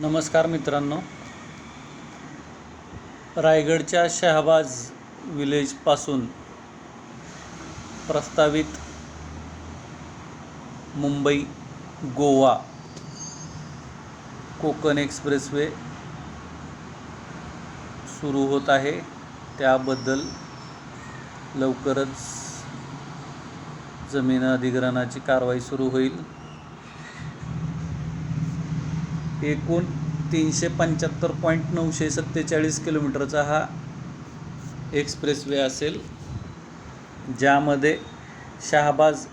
नमस्कार मित्रांनो. रायगडच्या शहाबाज विलेजपासून प्रस्तावित मुंबई गोवा कोकण एक्सप्रेसवे सुरू होत आहे. त्याबद्दल लवकरच जमीन अधिग्रहणाची कारवाई सुरू होईल. एकूण तीनशे पंच्याहत्तर पॉईंट नऊशे सत्तेचाळीस किलोमीटरचा हा एक्सप्रेसवे असेल ज्यामध्ये शहाबाज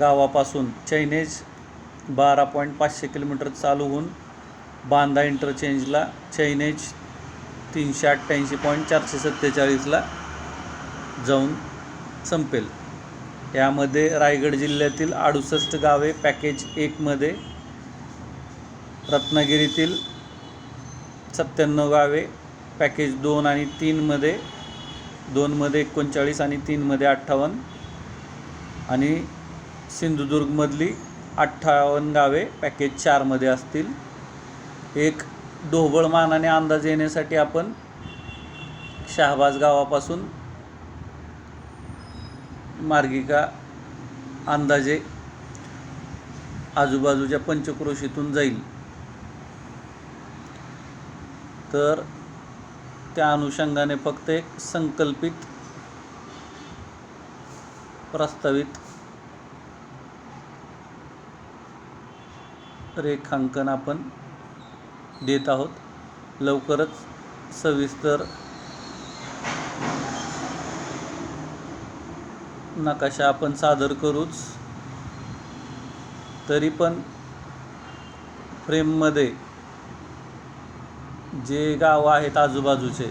गावापासून चैनेज बारा पॉईंट पाचशे किलोमीटर चालू होऊन बांदा इंटरचेंजला चैनेज तीनशे अठ्ठ्याऐंशी पॉईंट चारशे सत्तेचाळीसला जाऊन संपेल. यामध्ये रायगड जिल्ह्यातील अडुसष्ट गावे पॅकेज एकमध्ये रत्नागिरीतील सत्त्याण्णव गावे पॅकेज दोन आणि तीनमध्ये दोनमध्ये एकोणचाळीस आणि तीनमध्ये अठ्ठावन्न. आणि सिंधुदुर्गमधली अठ्ठावन्न गावे पॅकेज चारमध्ये असतील. एक ढोबळ मानाने अंदाज येण्यासाठी आपण शहाबाज गावापासून मार्गिका अंदाजे आजूबाजूच्या पंचक्रोशीतून जाईल. तर त्या अनुषंगाने फक्त एक संकल्पित प्रस्तावित रेखांकन आपण देत आहोत. लवकरच सविस्तर नकाशा आपण सादर करूच. तरी पण फ्रेममध्ये जे गाव आहेत आजूबाजूचे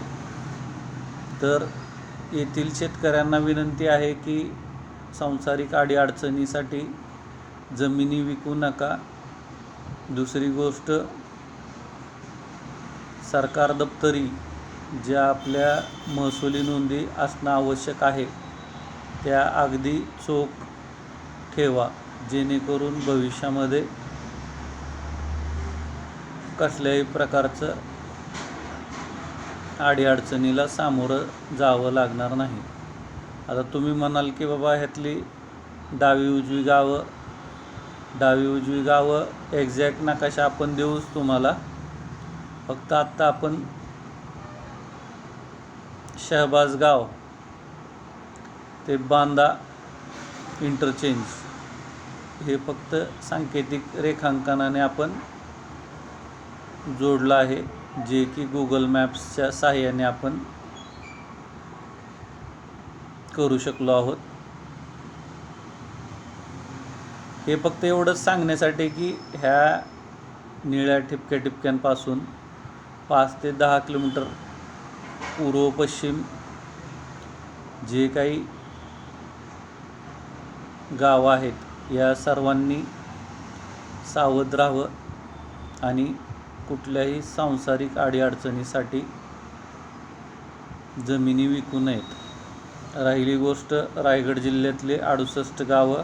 तर येथील शेतकऱ्यांना विनंती आहे की सांसारिक अडीअडचणीसाठी जमिनी विकू नका. दुसरी गोष्ट सरकार दप्तरी ज्या आपल्या महसुली नोंदी असणं आवश्यक आहे त्या अगदी चोख ठेवा जेणेकरून भविष्यामध्ये कसल्याही प्रकारचं अडीअडचणीला सामोरं जावं लागणार नाही. आता तुम्ही म्हणाल की बाबा ह्यातली डावी उजवी गावं डावी उजवी गावं एक्झॅक्ट नकाशा आपण देऊच तुम्हाला. फक्त आत्ता आपण शहबाज गाव ते बांदा इंटरचेंज हे फक्त सांकेतिक रेखांकनाने आपण जोडलं आहे. जे की गुगल मॅप्सच्या साहाय्याने आपण करू शकलो आहोत. हे फक्त एवढंच सांगण्यासाठी की ह्या निळ्या ठिपक्या ठिपक्यांपासून पाच ते दहा किलोमीटर पूर्व पश्चिम जे काही गावं आहेत या सर्वांनी सावध राहावं आणि कुठल्याही सांसारिक अडीअडचणीसाठी जमिनी विकू नयेत. राहिली गोष्ट रायगड जिल्ह्यातले अडुसष्ट गावं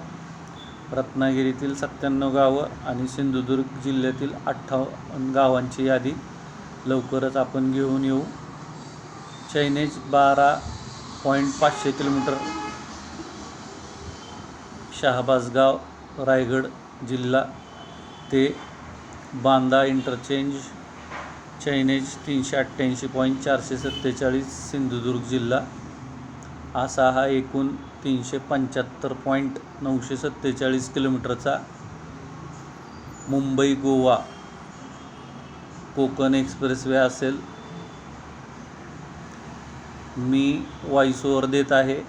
रत्नागिरीतील सत्त्याण्णव गावं आणि सिंधुदुर्ग जिल्ह्यातील अठ्ठावन्न गावांची यादी लवकरच आपण घेऊन येऊ. चैनेज बारा पॉईंट पाचशे किलोमीटर. शहाबाजगाव रायगड जिल्हा ते बांदा इंटरचेंज चैनेज तीनशे अठ्ठ्याऐंशी पॉईंट चारशे सत्तेचाळीस सिंधुदुर्ग जिल्हा. असा हा एकूण तीनशे पंच्याहत्तर पॉईंट नऊशे सत्तेचाळीस किलोमीटरचा मुंबई गोवा कोकण एक्सप्रेसवे असेल. मी वॉइस ओवर देत आहे.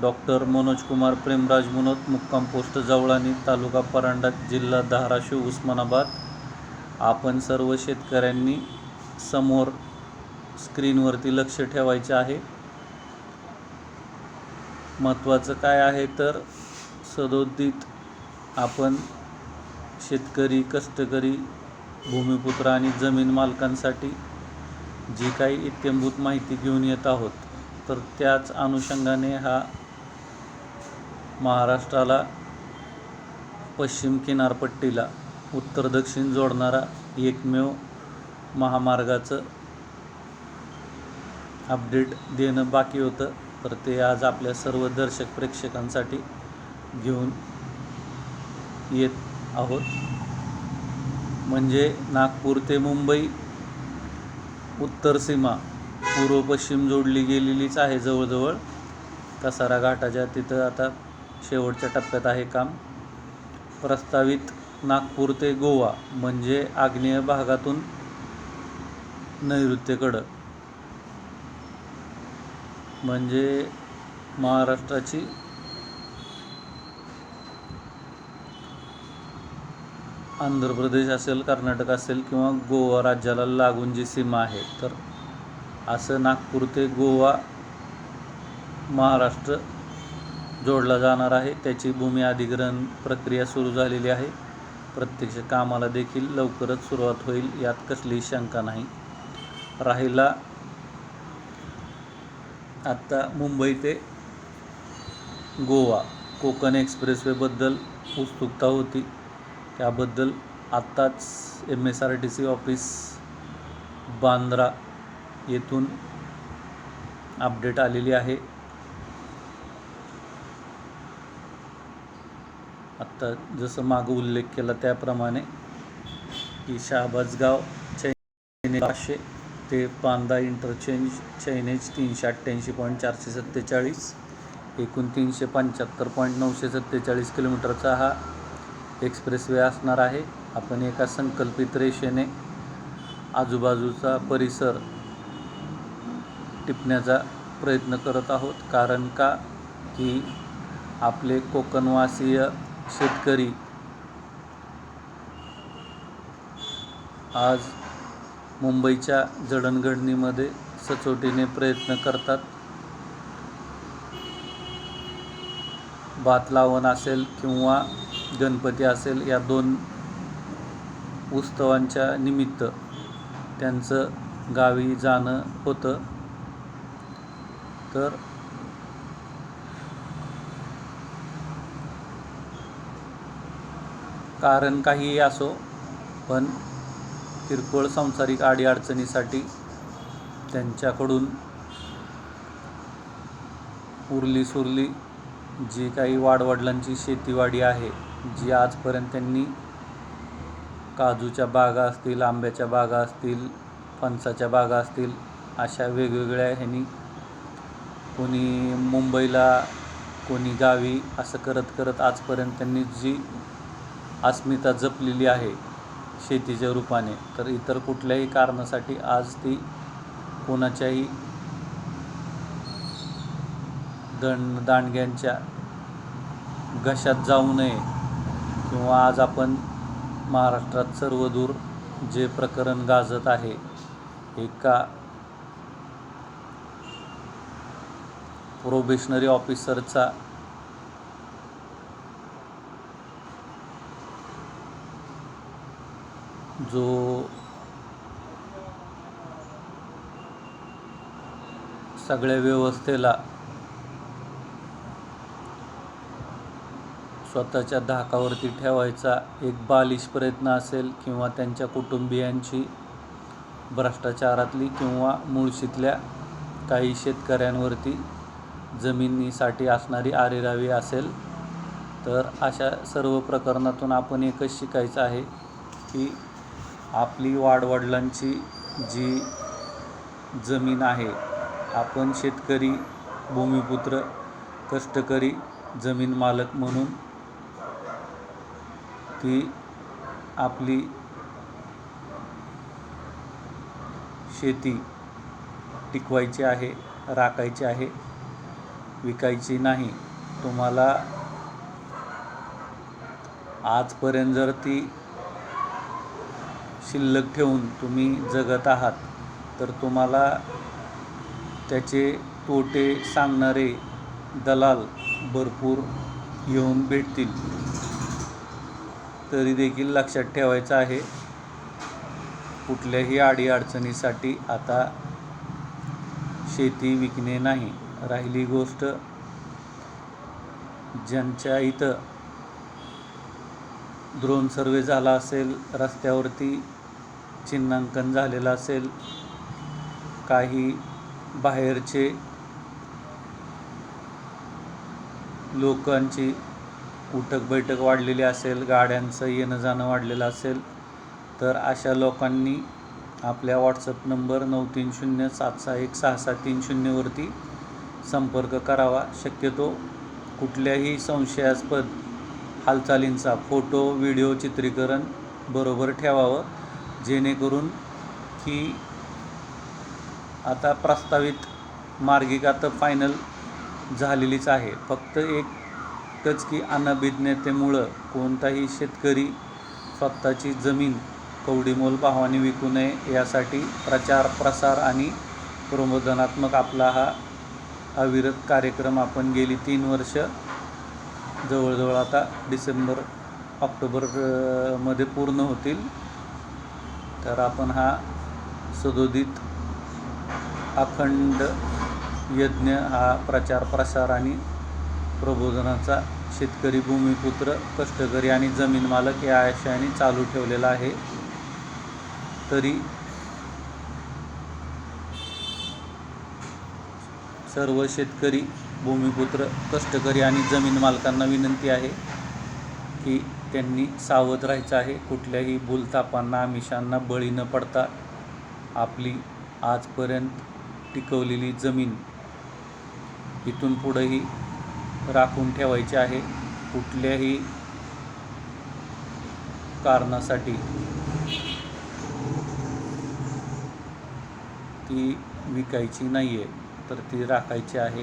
डॉक्टर मनोज कुमार प्रेमराज मुनोत मुक्काम पोस्ट जवळानी तालुका परांडा जिल्हा धाराशिव उस्मानाबाद. आपण सर्व शेतकऱ्यांनी समोर स्क्रीनवरती लक्ष ठेवायचे आहे. महत्त्वाचं काय आहे तर सदोदित आपण शेतकरी कष्टकरी भूमिपुत्र आणि जमीन मालकांसाठी जी काही इत्यंभूत माहिती घेऊन येत आहोत तर त्याच अनुषंगाने हा महाराष्ट्राला पश्चिम किनारपट्टीला उत्तर दक्षिण जोडणारा एकमेव महामार्गाचं अपडेट देणं बाकी होतं. तर ते आज आपल्या सर्व दर्शक प्रेक्षकांसाठी घेऊन येत आहोत. म्हणजे नागपूर ते मुंबई उत्तर सीमा पूर्व पश्चिम जोडली गेलेलीच आहे जवळजवळ. कसारा घाटाच्या तिथं आता शेवटच्या टप्प्यात आहे काम. प्रस्तावित नागपूर ते गोवा म्हणजे आग्नेय भागातून नैऋत्येकडं. म्हणजे महाराष्ट्राची आंध्र प्रदेश असेल कर्नाटक असेल किंवा गोवा राज्याला लागून जी सीमा आहे तर असं नागपूर ते गोवा महाराष्ट्र जोडला जाणार आहे. त्याची भूमी अधिग्रहण प्रक्रिया सुरू झालेली आहे. प्रत्यक्ष कामाला देखील लवकरच सुरुवात होईल यात कसलीही शंका नाही. राहिला आत्ता मुंबई ते गोवा. कोकण एक्सप्रेसवेबद्दल उत्सुकता होती. त्याबद्दल आत्ताच M S R T C office Bandra येथून अपडेट आलेली आहे. आत्ता जसं मागं उल्लेख केला त्याप्रमाणे की शाहबाजगाव चैने पाचशे ते पांदा इंटरचेंज चैनेज तीनशे अठ्ठ्याऐंशी पॉईंट चारशे सत्तेचाळीस एकूण तीनशे पंच्याहत्तर पॉईंट नऊशे सत्तेचाळीस किलोमीटरचा हा एक्सप्रेसवे असणार आहे. आपण एका संकल्पित रेषेने आजूबाजूचा परिसर टिपण्याचा प्रयत्न करत आहोत. कारण का? की आपले कोकणवासीय शेतकरी. आज मुंबईच्या जडणघडणीमध्ये सचोटीने प्रयत्न करतात. भात लावण असेल किंवा गणपती असेल या दोन उत्सवांच्या निमित्त त्यांचं गावी जाणं होतं. तर कारण काहीही असो पण किरकोळ सांसारिक अडीअडचणीसाठी त्यांच्याकडून उरली सुरली जी काही वाडवडिलांची शेतीवाडी आहे जी आजपर्यंत त्यांनी काजूच्या बागा असतील आंब्याच्या बागा असतील फणसाच्या बागा असतील अशा वेगवेगळ्या ह्यांनी कोणी मुंबईला कोणी गावी असं करत करत आजपर्यंत त्यांनी जी अस्मिता जपलेली आहे शेतीच्या रूपाने. तर इतर कुठल्याही कारणासाठी आज ती कोणाच्याही दण दांडग्यांच्या घशात जाऊ नये किंवा आज आपण महाराष्ट्रात सर्वदूर जे प्रकरण गाजत आहे एका प्रोबेशनरी ऑफिसरचा जो सगळ्या व्यवस्थेला स्वतःच्या धाकावरती ठेवायचा एक बालिश प्रयत्न असेल किंवा त्यांच्या कुटुंबियांची भ्रष्टाचारातली किंवा मुळशीतल्या काही शेतकऱ्यांवरती जमिनीसाठी असणारी आरेरावी असेल तर अशा सर्व प्रकरणातून आपण एकच शिकायचं आहे की आपली वाडवडिलांची जी जमीन आहे आपण शेतकरी भूमिपुत्र कष्टकरी जमीन मालक म्हणून ती आपली शेती टिकवायची आहे राखायची आहे विकायची नाही. तुम्हाला आजपर्यंत जर ती शिल्लक ठेवून तुम्ही जगत आहात तर तुम्हाला त्याचे तोटे सांगणारे दलाल भरपूर येऊन भेटतील. तरी देखील लक्षात ठेवायचं आहे कुठल्याही अडीअडचणीसाठी आता शेती विकणे नाही. राहिली गोष्ट ज्यांच्या इथं ड्रोन सर्वे झाला असेल रस्त्यावरती चिन्हांकन झालेलं असेल काही बाहेरचे लोकांची उठक बैठक वाढलेली असेल गाड्यांचं येणं जाणं वाढलेलं असेल तर अशा लोकांनी आपल्या व्हॉट्सअप नंबर नऊ तीन शून्य सात सहा एक सहा सहा तीन शून्यवरती संपर्क करावा. शक्यतो कुठल्याही संशयास्पद हालचालींचा फोटो व्हिडिओ चित्रीकरण बरोबर ठेवावं. जेणेकरून की आता प्रस्तावित मार्गिका तर फायनल झालेलीच आहे. फक्त एकच की अनभिज्ञतेमुळं कोणताही शेतकरी स्वतःची जमीन कवडीमोल भावाने विकू नये यासाठी प्रचार प्रसार आणि प्रबोधनात्मक आपला हा अविरत कार्यक्रम आपण गेली तीन वर्ष जवळजवळ आता डिसेंबर ऑक्टोबरमध्ये पूर्ण होतील. तर आपण हा सदोदित अखंड यज्ञ हा प्रचार प्रसार आणि प्रबोधनाचा शेतकरी भूमिपुत्र कष्टकरी आणि जमीन मालक या आशयाने चालू ठेवलेला आहे. तरी सर्व शेतकरी भूमिपुत्र कष्टकरी आणि जमीन मालकांना विनंती आहे की त्यांनी सावध राहायचं आहे. कुठल्याही भूलतापांना आमिषांना बळी न पडता आपली आजपर्यंत टिकवलेली जमीन इथून पुढंही राखून ठेवायची आहे. कुठल्याही कारणासाठी ती विकायची नाही आहे तर ती राखायची आहे.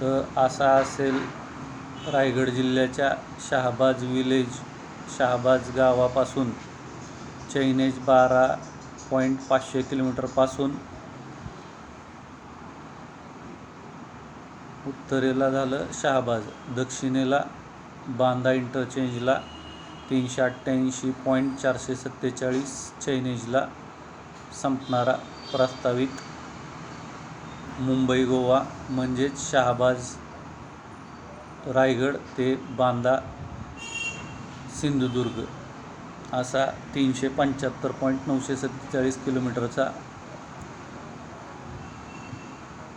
तर असा असेल रायगड जिल्ह्याच्या शहाबाज विलेज शहाबाज गावापासून चैनेज बारा पॉईंट पाचशे किलोमीटरपासून उत्तरेला झालं शहाबाज दक्षिणेला बांदा इंटरचेंजला तीनशे अठ्ठ्याऐंशी पॉईंट चारशे सत्तेचाळीस चैनेजला संपणारा प्रस्तावित मुंबई गोवा म्हणजेच शहाबाज रायगड ते बांदा सिंधुदुर्ग असा तीनशे पंच्याहत्तर पॉईंट नऊशे सत्तेचाळीस किलोमीटरचा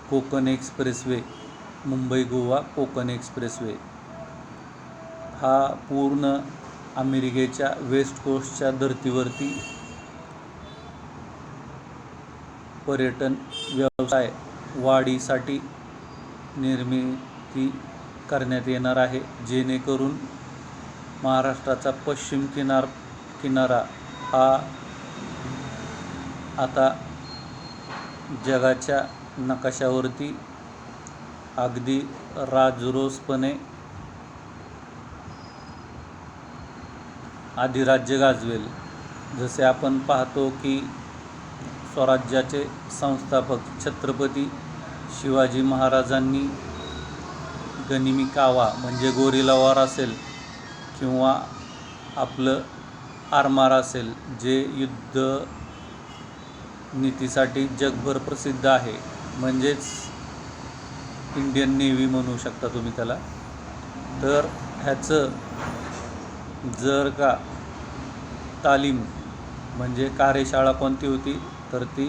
कोकण एक्सप्रेसवे मुंबई गोवा कोकण एक्सप्रेसवे. हा पूर्ण अमेरिकेच्या वेस्ट कोस्टच्या धर्तीवरती पर्यटन व्यवसाय वाढीसाठी निर्मिती करण्यात येणार आहे. जेणेकरून महाराष्ट्राचा पश्चिम किनार किनारा हा आता जगाच्या नकाशावरती अगदी राजरोसपणे अधिराज्य गाजवेल. जसे आपण पाहतो की स्वराज्याचे संस्थापक छत्रपती शिवाजी महाराजांनी गनिमी कावा म्हणजे गोरिला वॉर असेल किंवा आपलं आरमार असेल जे युद्ध नीतीसाठी जगभर प्रसिद्ध आहे म्हणजेच इंडियन नेव्ही म्हणू शकता तुम्ही त्याला. तर ह्याचं जर का तालीम म्हणजे कार्यशाळा कोणती होती तर ती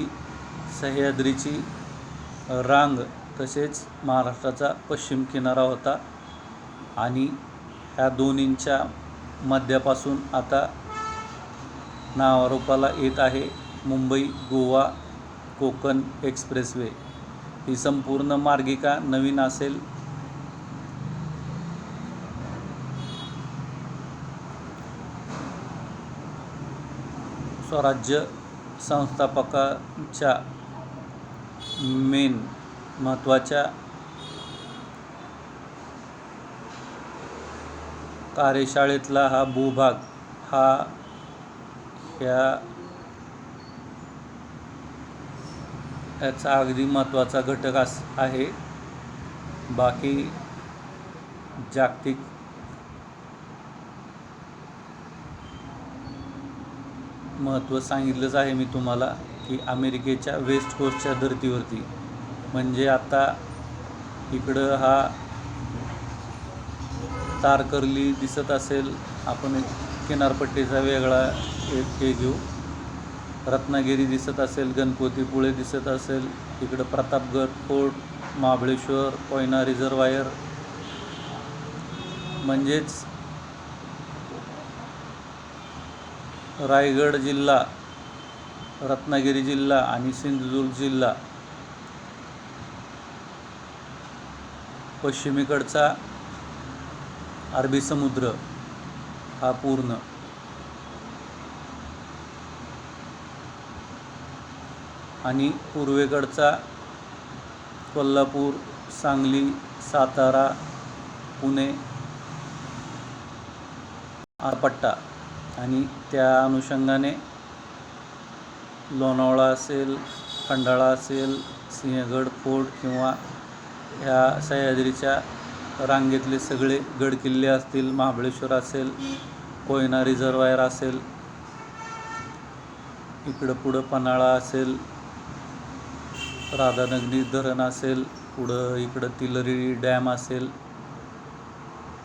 सह्याद्रीची रांग तसेच महाराष्ट्राचा पश्चिम किनारा होता आणि ह्या दोन्हींच्या मध्यापासून आता नावारोपाला येत आहे मुंबई गोवा कोकण एक्सप्रेसवे. ही संपूर्ण मार्गिका नवीन असेल. स्वराज्य संस्थापकाच्या मेन महत्त्वाच्या कार्यशाळेतला हा भूभाग हा ह्या याचा अगदी महत्त्वाचा घटक अस आहे. बाकी जागतिक महत्त्व सांगितलंच आहे मी तुम्हाला की अमेरिकेच्या वेस्ट कोस्टच्या धर्तीवरती म्हणजे आता इकडं हा तारकर्ली दिसत असेल आपण एक किनारपट्टीचा वेगळा एक हे घेऊ. रत्नागिरी दिसत असेल गणपतीपुळे दिसत असेल इकडं प्रतापगड फोर्ट महाबळेश्वर कोयना रिझर्वायर. म्हणजेच रायगड जिल्हा रत्नागिरी जिल्हा आणि सिंधुदुर्ग जिल्हा पश्चिमेकडचा अरबी समुद्र हा पूर्ण. आणि पूर्वेकडचा कोल्हापूर सांगली सातारा पुणे आरपट्टा. आणि त्या अनुषंगाने लोणावळा असेल खंडाळा असेल सिंहगड फोर्ट किंवा ह्या सह्याद्रीच्या रांगेतले सगळे गडकिल्ले असतील महाबळेश्वर असेल कोयना रिझर्वायर असेल इकडं पुढं पन्हाळा असेल राधानगरी धरण असेल पुढं इकडं तिलरी डॅम असेल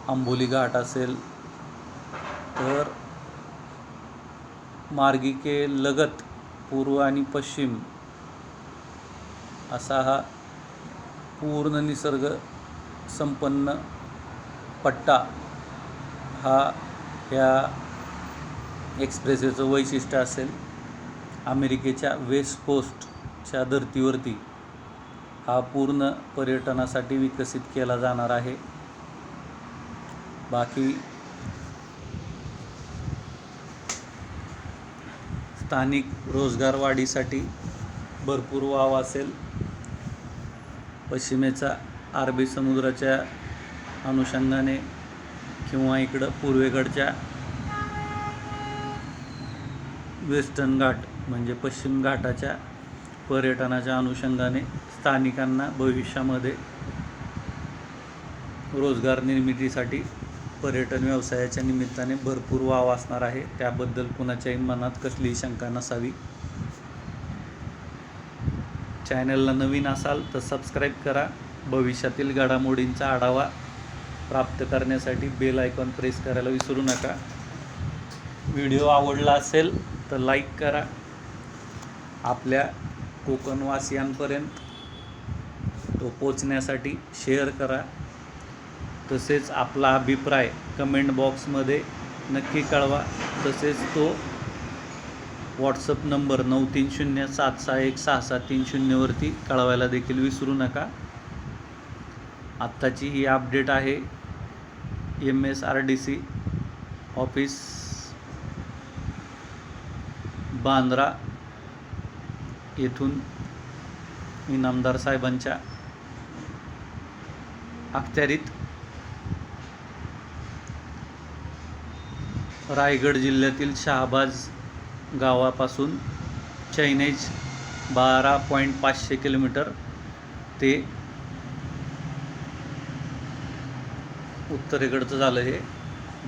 आंबोली घाट असेल. तर मार्गिकेलगत पूर्व आणि पश्चिम असा हा पूर्ण निसर्ग संपन्न पट्टा हा ह्या एक्सप्रेसवेचं वैशिष्ट्य असेल. अमेरिकेच्या वेस्ट कोस्टच्या धर्तीवरती हा पूर्ण पर्यटनासाठी विकसित केला जाणार आहे. बाकी स्थानिक रोजगार वाढीसाठी भरपूर वाव असेल. पश्चिमेचा अरबी समुद्राच्या अनुषंगाने किंवा इकडं पूर्वेकडच्या वेस्टर्न घाट म्हणजे पश्चिम घाटाच्या पर्यटनाच्या अनुषंगाने स्थानिकांना भविष्यामध्ये रोजगार निर्मितीसाठी पर्यटन व्यवसायाच्या निमित्ताने भरपूर वाव असणार आहे. त्याबद्दल कुणाच्याही मनात कसलीही शंका नसावी. चॅनलला नवीन असाल तर सबस्क्राईब करा. भविष्यातील घडामोडींचा आढावा प्राप्त करण्यासाठी बेल आयकॉन प्रेस करायला विसरू नका. व्हिडिओ आवडला असेल तर लाईक करा. आपल्या कोकणवासियांपर्यंत तो पोचण्यासाठी शेअर करा. तसेच आपला अभिप्राय कमेंट बॉक्समध्ये नक्की कळवा. तसेच तो व्हॉट्सअप नंबर नऊ तीन शून्य सात सहा एक सहा सात तीन शून्यवरती कळवायला देखील विसरू नका. आत्ताची ही अपडेट आहे. M S R D C office Bandra येथून इनामदार साहेबांच्या अखत्यारीत रायगड जिल्ह्यातील शहाबाज गावापासून चैनेज बारा पॉईंट पाचशे किलोमीटर ते उत्तरेकडचं झालं हे.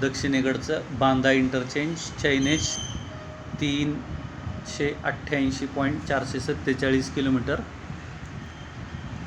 दक्षिणेकडचं बांदा इंटरचेंज चैनेज तीनशे अठ्ठ्याऐंशी पॉईंट चारशे सत्तेचाळीस किलोमीटर.